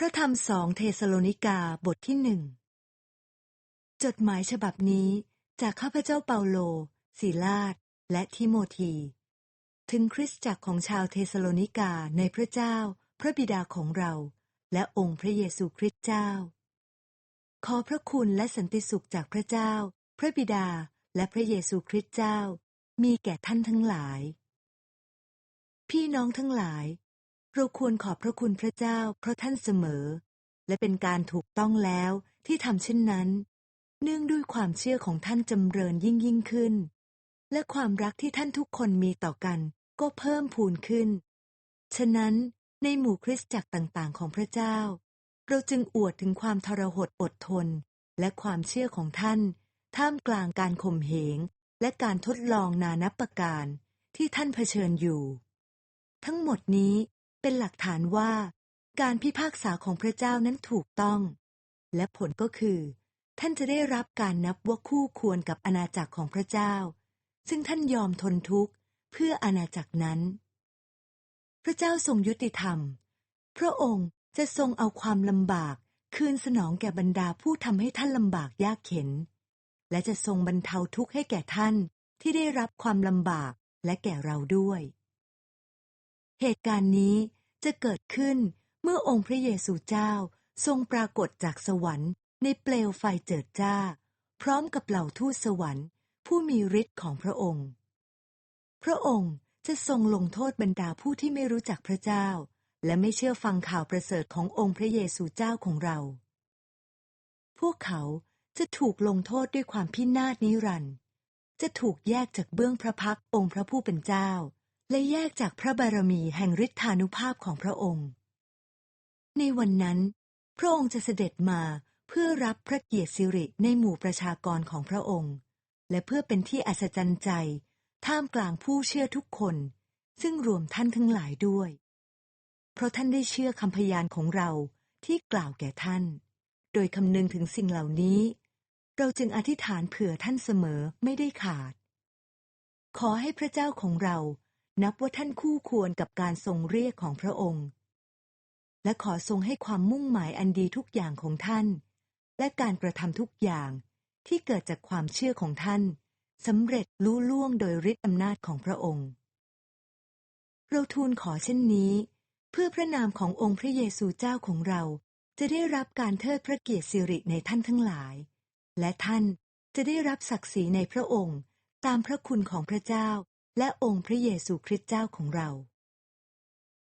พระธรรมสองเทสโลนิกาบทที่หนึ่งจดหมายฉบับนี้จากข้าพเจ้าเปาโลศิลาดและทิโมธี ถึงคริสตจักรของชาวเทสโลนิกาในพระเจ้า พระบิดาของเรา และองค์พระเยซูคริสต์เจ้า ขอพระคุณและสันติสุขจากพระเจ้า พระบิดาและพระเยซูคริสต์เจ้า มีแก่ท่านทั้งหลาย พี่น้องทั้งหลาย เราควรขอบพระคุณพระเจ้าเพราะท่านเสมอ และเป็นการถูกต้องแล้วที่ทำเช่นนั้น เนื่องด้วยความเชื่อของท่านจำเริญยิ่งยิ่งขึ้น และความรักที่ท่านทุกคนมีต่อกันก็เพิ่มพูนขึ้น ฉะนั้นในหมู่คริสตจักรต่างๆ ของพระเจ้า เราจึงอวดถึงความทรหดอดทน และความเชื่อของท่าน ท่ามกลางการข่มเหง และการทดลองนานับประการที่ท่านเผชิญอยู่ ทั้งหมดนี้ เป็นหลักฐานว่า การพิพากษาของพระเจ้านั้นถูกต้อง และผลก็คือ ท่านจะได้รับการนับว่าคู่ควรกับอาณาจักรของพระเจ้า ซึ่งท่านยอมทนทุกข์เพื่ออาณาจักรนั้น พระเจ้าทรงยุติธรรม พระองค์จะทรงเอาความลำบากคืนสนองแก่บรรดาผู้ทำให้ท่านลำบากยากเข็น และจะทรงบรรเทาทุกข์ให้แก่ท่านที่ได้รับความลำบากและแก่เราด้วย เหตุการณ์นี้ จะเกิดขึ้นเมื่อองค์พระเยซูเจ้าทรงปรากฏจากสวรรค์ในเปลวไฟเจิดจ้า พร้อมกับเหล่าทูตสวรรค์ ผู้มีฤทธิ์ของพระองค์ พระองค์จะทรงลงโทษบรรดาผู้ที่ไม่รู้จักพระเจ้า และไม่เชื่อฟังข่าวประเสริฐขององค์พระเยซูเจ้าของเรา พวกเขาจะถูกลงโทษด้วยความพินาศนิรันดร์จะถูกแยกจากเบื้องพระพักองค์พระผู้เป็นเจ้า และแยกจากพระบารมีแห่งฤทธานุภาพของพระองค์ ในวันนั้น พระองค์จะเสด็จมาเพื่อรับพระเกียรติสิริในหมู่ประชากรของพระองค์ และเพื่อเป็นที่อัศจรรย์ใจ ท่ามกลางผู้เชื่อทุกคน ซึ่งรวมท่านทั้งหลายด้วย เพราะท่านได้เชื่อคำพยานของเราที่กล่าวแก่ท่าน โดยคำนึงถึงสิ่งเหล่านี้ เราจึงอธิษฐานเผื่อท่านเสมอไม่ได้ขาด ขอให้พระเจ้าของเรา นับว่าท่านคู่ควรกับการทรงเรียกของพระองค์ และขอทรงให้ความมุ่งหมายอันดีทุกอย่างของท่าน และการกระทำทุกอย่างที่เกิดจากความเชื่อของท่านสำเร็จรู้ล่วงโดยฤทธิอำนาจของพระองค์ เราทูลขอเช่นนี้ เพื่อพระนามขององค์พระเยซูเจ้าของเราจะได้รับการเทิดพระเกียรติสิริในท่านทั้งหลาย และท่านจะได้รับศักดิ์ศรีในพระองค์ ตามพระคุณของพระเจ้า และองค์พระเยซูคริสต์เจ้าของเรา